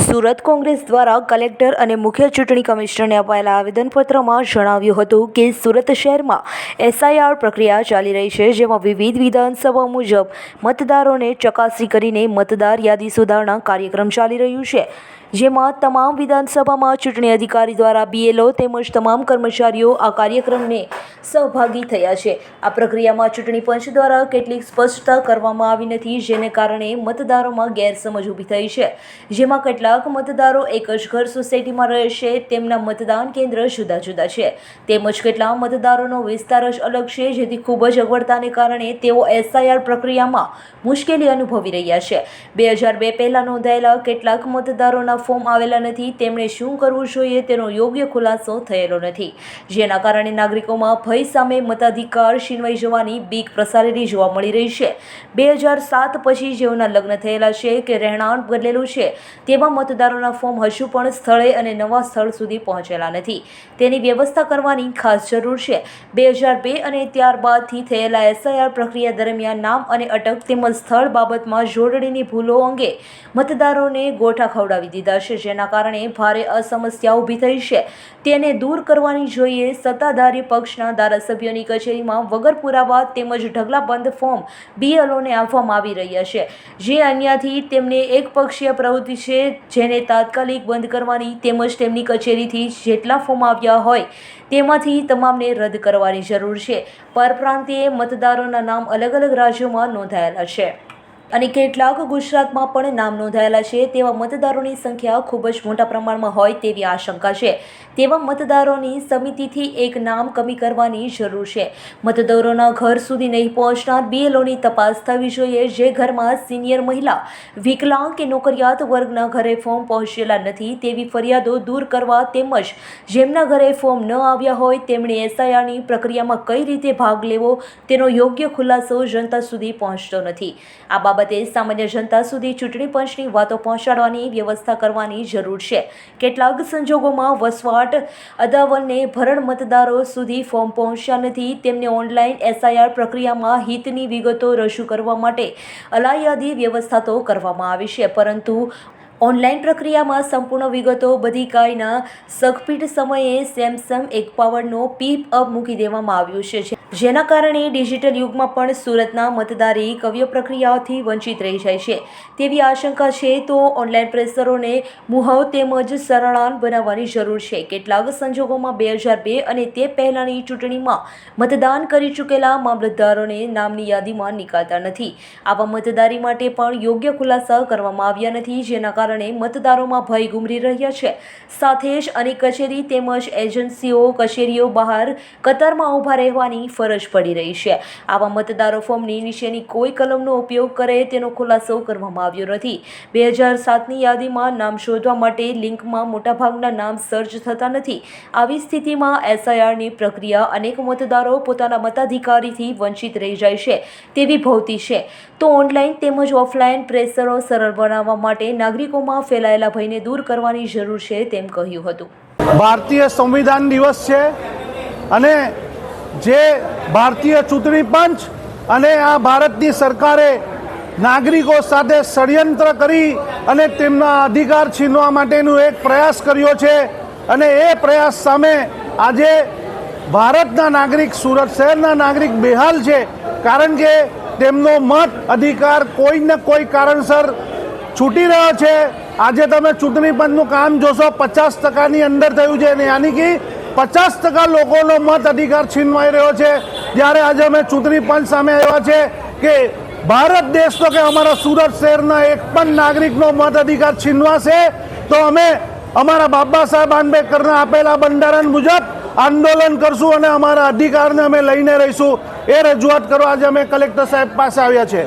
સુરત કોંગ્રેસ દ્વારા કલેક્ટર અને મુખ્ય ચૂંટણી કમિશનરને અપાયેલા આવેદનપત્રમાં જણાવ્યું હતું કે સુરત શહેરમાં એસઆઈઆર પ્રક્રિયા ચાલી રહી છે, જેમાં વિવિધ વિધાનસભા મુજબ મતદારોને ચકાસણી કરીને મતદાર યાદી સુધારણા કાર્યક્રમ ચાલી રહ્યું છે. જેમાં તમામ વિધાનસભામાં ચૂંટણી અધિકારી દ્વારા બીએલઓ તેમજ તમામ કર્મચારીઓ આ કાર્યક્રમને સહભાગી થયા છે. આ પ્રક્રિયામાં ચૂંટણી પંચ દ્વારા કેટલીક સ્પષ્ટતા કરવામાં આવી નથી, જેને કારણે મતદારોમાં ગેરસમજ ઊભી થઈ છે. જેમાં કેટલાક મતદારો એક જ ઘર સોસાયટીમાં રહે છે તેમના મતદાન કેન્દ્ર જુદા જુદા છે. તેમજ કેટલા મતદારોનો વિસ્તાર જ અલગ છે, જેથી ખૂબ જ અગવડતાને કારણે તેઓ એસઆઈઆર પ્રક્રિયામાં મુશ્કેલી અનુભવી રહ્યા છે. બે હજાર બે પહેલાં નોંધાયેલા કેટલાક મતદારોના ફોર્મ આવેલા નથી, તેમણે શું કરવું જોઈએ તેનો યોગ્ય ખુલાસો થયેલો નથી. જેના કારણે નાગરિકોમાં ભય સામે મતાધિકાર છીનવાઈ જવાની બીક પ્રસારેલી જોવા મળી રહી છે. બે હજાર સાત પછી જેઓના લગ્ન થયેલા છે કે રહેણાંક બદલેલું છે તેવા મતદારોના ફોર્મ હજુ પણ સ્થળે અને નવા સ્થળ સુધી પહોંચેલા નથી. તેની વ્યવસ્થા કરવાની ખાસ જરૂર છે. બે હજાર બે અને ત્યારબાદથી થયેલા એસઆઈઆર પ્રક્રિયા દરમિયાન નામ અને અટક તેમજ સ્થળ બાબતમાં જોડણીની ભૂલો અંગે મતદારોને ગોઠા ખવડાવી દીધા છે. જેના કારણે ભારે અસમસ્યા ઊભી થઈ છે. તેને દૂર કરવાની જોઈએ સત્તાધારી પક્ષના ધારાસભ્યોની કચેરીમાં વગર પુરાવા તેમજ ઢગલાબંધ ફોર્મ બીએલઓને આપવામાં આવી રહ્યા છે. જે અન્યથી તેમને એકપક્ષીય પ્રવૃત્તિ છે જેને તાત્કાલિક બંધ કરવાની તેમજ તેમની કચેરીથી જેટલા ફોર્મ આવ્યા હોય તેમાંથી તમામને રદ કરવાની જરૂર છે. પરપ્રાંતીય મતદારોના નામ અલગ અલગ રાજ્યોમાં નોંધાયેલા છે. અને કેટલાક ગુજરાતમાં પણ નામ નોંધાયેલા છે તેવા મતદારોની સંખ્યા ખૂબ જ મોટા પ્રમાણમાં હોય તેવી આશંકા છે. તેવા મતદારોની સમિતિથી એક નામ કમી કરવાની જરૂર છે. મતદારોના ઘર સુધી નહીં પહોંચનાર બીએલઓની તપાસ થવી જોઈએ જે ઘરમાં સિનિયર મહિલા, વિકલાંગ કે નોકરિયાત વર્ગના ઘરે ફોર્મ પહોંચેલા નથી તેવી ફરિયાદો દૂર કરવા તેમજ જેમના ઘરે ફોર્મ ન આવ્યા હોય તેમણે એસઆઈઆરની પ્રક્રિયામાં કઈ રીતે ભાગ લેવો તેનો યોગ્ય ખુલાસો જનતા સુધી પહોંચતો નથી. આ બાબતે સામાન્ય જનતા સુધી ચૂંટણી પંચની વાતો પહોંચાડવાની વ્યવસ્થા કરવાની જરૂર છે. કેટલાક સંજોગોમાં વસવાટ અદાવલને ભરણ મતદારો સુધી ફોર્મ પહોંચ્યા નથી. તેમને ઓનલાઈન એસઆઈઆર પ્રક્રિયામાં હિતની વિગતો રજૂ કરવા માટે અલાયાદી વ્યવસ્થા તો કરવામાં આવી છે, પરંતુ ઓનલાઈન પ્રક્રિયામાં સંપૂર્ણ વિગતો બધી કાયના સખપીટ સમયે સેમસંગ એક પાવરનો પીપ અપ મૂકી દેવામાં આવ્યું છે. જેના કારણે ડિજિટલ યુગમાં પણ સુરતના મતદારી કવ્ય પ્રક્રિયાઓથી વંચિત રહી જાય છે. તેવી આશંકા છે તો ઓનલાઈન પ્રેસરોને મુહાવ તેમજ સરળાન બનાવવાની જરૂર છે. કેટલાક સંજોગોમાં બે હજાર બે અને તે પહેલાંની ચૂંટણીમાં મતદાન કરી ચૂકેલા મામલતદારોને નામની યાદીમાં નીકળતા નથી. આવા મતદારી માટે પણ યોગ્ય ખુલાસા કરવામાં આવ્યા નથી, જેના કારણે મતદારોમાં ભય ગુમરી રહ્યા છે. સાથે જ અનેક કચેરી તેમજ એજન્સીઓ, કચેરીઓ બહાર કતારમાં ઊભા રહેવાની ફરજ પડી રહી છે. આવા મતદારો ફોર્મની નીચેની કોઈ કલમનો ઉપયોગ કરે તેનો ખુલાસો કરવામાં આવ્યો નથી. બે હજાર સાતની યાદીમાં નામ શોધવા માટે લિંકમાં મોટાભાગના નામ સર્ચ થતા નથી. આવી સ્થિતિમાં એસઆઈઆરની પ્રક્રિયા અનેક મતદારો પોતાના મતાધિકારીથી વંચિત રહી જાય છે તેવી ભવતી છે. તો ઓનલાઈન તેમજ ઓફલાઈન પ્રેસરો સરળ બનાવવા માટે નાગરિકોમાં ફેલાયેલા ભયને દૂર કરવાની જરૂર છે તેમ કહ્યું હતું. ભારતીય સંવિધાન દિવસ છે અને જે ભારતીય ચૂંટણી પંચ અને આ ભારતની સરકારે નાગરિકો સાથે ષડયંત્ર કરી અને તેમના અધિકાર છીનવા માટેનું એક પ્રયાસ કર્યો છે. અને એ પ્રયાસ સામે આજે ભારતના નાગરિક, સુરત શહેરના નાગરિક બેહાલ છે. કારણ કે તેમનો મત, અધિકાર કોઈ ને કોઈ કારણસર છૂટી રહ્યો છે. આજે તમે ચૂંટણી પંચનું કામ જોશો, પચાસ ટકાની અંદર થયું છે. અને યાની કે પચાસ ટકા લોકોનો મત અધિકાર છીનવાઈ રહ્યો છે. જ્યારે આજે અમે ચૂંટણી પંચ સામે આવ્યા છે કે ભારત દેશ તો કે અમારા સુરત શહેરના એક પણ નાગરિકનો મત અધિકાર છીનવાશે, તો અમે અમારા બાબા સાહેબ આંબેડકરના આપેલા બંધારણ મુજબ આંદોલન કરશું અને અમારા અધિકારને અમે લઈને રહીશું. એ રજૂઆત કરવા આજે અમે કલેક્ટર સાહેબ પાસે આવ્યા છે.